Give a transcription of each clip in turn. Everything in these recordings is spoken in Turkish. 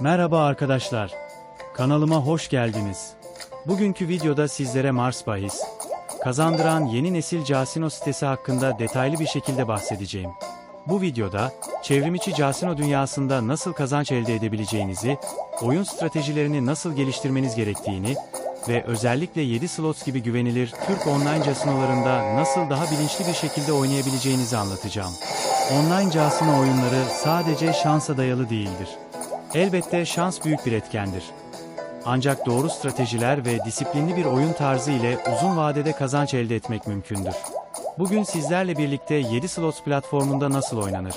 Merhaba arkadaşlar. Kanalıma hoş geldiniz. Bugünkü videoda sizlere Mars bahis, kazandıran yeni nesil casino sitesi hakkında detaylı bir şekilde bahsedeceğim. Bu videoda, çevrimiçi casino dünyasında nasıl kazanç elde edebileceğinizi, oyun stratejilerini nasıl geliştirmeniz gerektiğini ve özellikle 7 slots gibi güvenilir Türk online casinolarında nasıl daha bilinçli bir şekilde oynayabileceğinizi anlatacağım. Online casino oyunları sadece şansa dayalı değildir. Elbette şans büyük bir etkendir. Ancak doğru stratejiler ve disiplinli bir oyun tarzı ile uzun vadede kazanç elde etmek mümkündür. Bugün sizlerle birlikte 7 slots platformunda nasıl oynanır?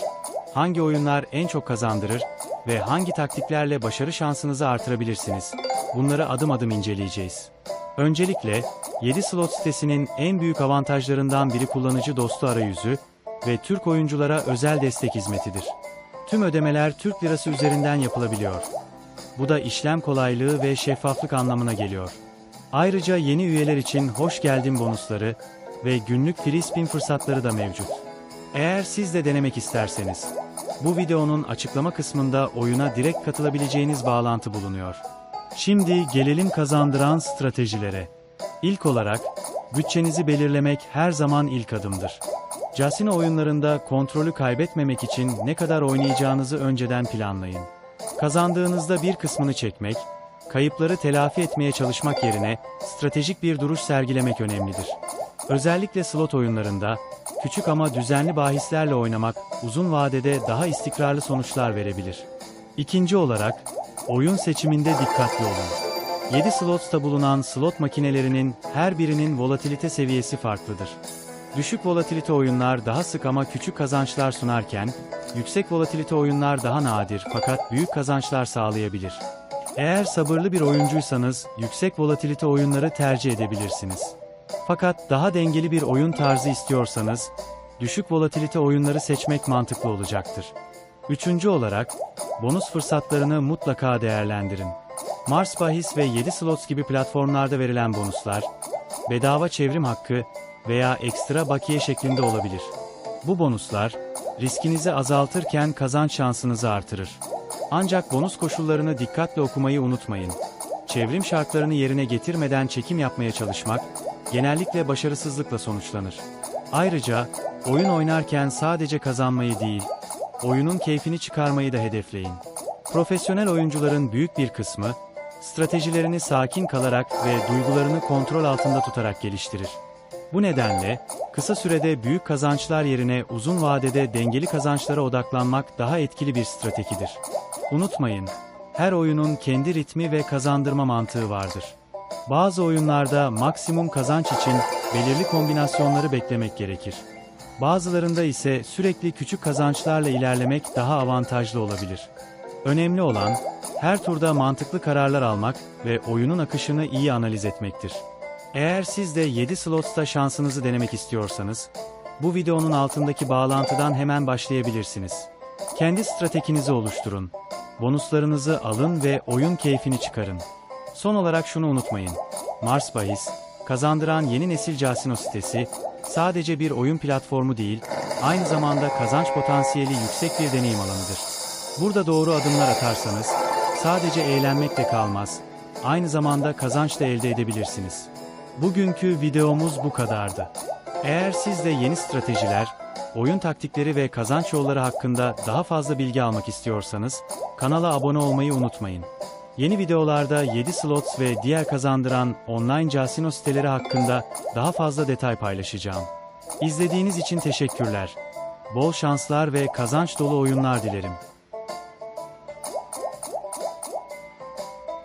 Hangi oyunlar en çok kazandırır ve hangi taktiklerle başarı şansınızı artırabilirsiniz? Bunları adım adım inceleyeceğiz. Öncelikle 7 slot sitesinin en büyük avantajlarından biri kullanıcı dostu arayüzü ve Türk oyunculara özel destek hizmetidir. Tüm ödemeler Türk lirası üzerinden yapılabiliyor. Bu da işlem kolaylığı ve şeffaflık anlamına geliyor. Ayrıca yeni üyeler için hoş geldin bonusları ve günlük free spin fırsatları da mevcut. Eğer siz de denemek isterseniz, bu videonun açıklama kısmında oyuna direkt katılabileceğiniz bağlantı bulunuyor. Şimdi gelelim kazandıran stratejilere. İlk olarak, bütçenizi belirlemek her zaman ilk adımdır. Casino oyunlarında kontrolü kaybetmemek için ne kadar oynayacağınızı önceden planlayın. Kazandığınızda bir kısmını çekmek, kayıpları telafi etmeye çalışmak yerine stratejik bir duruş sergilemek önemlidir. Özellikle slot oyunlarında küçük ama düzenli bahislerle oynamak uzun vadede daha istikrarlı sonuçlar verebilir. İkinci olarak, oyun seçiminde dikkatli olun. 7 slotta bulunan slot makinelerinin her birinin volatilite seviyesi farklıdır. Düşük volatilite oyunlar daha sık ama küçük kazançlar sunarken, yüksek volatilite oyunlar daha nadir fakat büyük kazançlar sağlayabilir. Eğer sabırlı bir oyuncuysanız, yüksek volatilite oyunları tercih edebilirsiniz. Fakat daha dengeli bir oyun tarzı istiyorsanız, düşük volatilite oyunları seçmek mantıklı olacaktır. Üçüncü olarak, bonus fırsatlarını mutlaka değerlendirin. Mars Bahis ve 7 Slots gibi platformlarda verilen bonuslar, bedava çevrim hakkı veya ekstra bakiye şeklinde olabilir. Bu bonuslar, riskinizi azaltırken kazanç şansınızı artırır. Ancak bonus koşullarını dikkatle okumayı unutmayın. Çevrim şartlarını yerine getirmeden çekim yapmaya çalışmak, genellikle başarısızlıkla sonuçlanır. Ayrıca, oyun oynarken sadece kazanmayı değil, oyunun keyfini çıkarmayı da hedefleyin. Profesyonel oyuncuların büyük bir kısmı, stratejilerini sakin kalarak ve duygularını kontrol altında tutarak geliştirir. Bu nedenle, kısa sürede büyük kazançlar yerine uzun vadede dengeli kazançlara odaklanmak daha etkili bir stratejidir. Unutmayın, her oyunun kendi ritmi ve kazandırma mantığı vardır. Bazı oyunlarda maksimum kazanç için belirli kombinasyonları beklemek gerekir. Bazılarında ise sürekli küçük kazançlarla ilerlemek daha avantajlı olabilir. Önemli olan, her turda mantıklı kararlar almak ve oyunun akışını iyi analiz etmektir. Eğer siz de 7 slotta şansınızı denemek istiyorsanız, bu videonun altındaki bağlantıdan hemen başlayabilirsiniz. Kendi stratejinizi oluşturun. Bonuslarınızı alın ve oyun keyfini çıkarın. Son olarak şunu unutmayın. Mars Bahis, kazandıran yeni nesil casino sitesi, sadece bir oyun platformu değil, aynı zamanda kazanç potansiyeli yüksek bir deneyim alanıdır. Burada doğru adımlar atarsanız, sadece eğlenmekle kalmaz, aynı zamanda kazanç da elde edebilirsiniz. Bugünkü videomuz bu kadardı. Eğer siz de yeni stratejiler, oyun taktikleri ve kazanç yolları hakkında daha fazla bilgi almak istiyorsanız, kanala abone olmayı unutmayın. Yeni videolarda 7 slots ve diğer kazandıran online casino siteleri hakkında daha fazla detay paylaşacağım. İzlediğiniz için teşekkürler. Bol şanslar ve kazanç dolu oyunlar dilerim.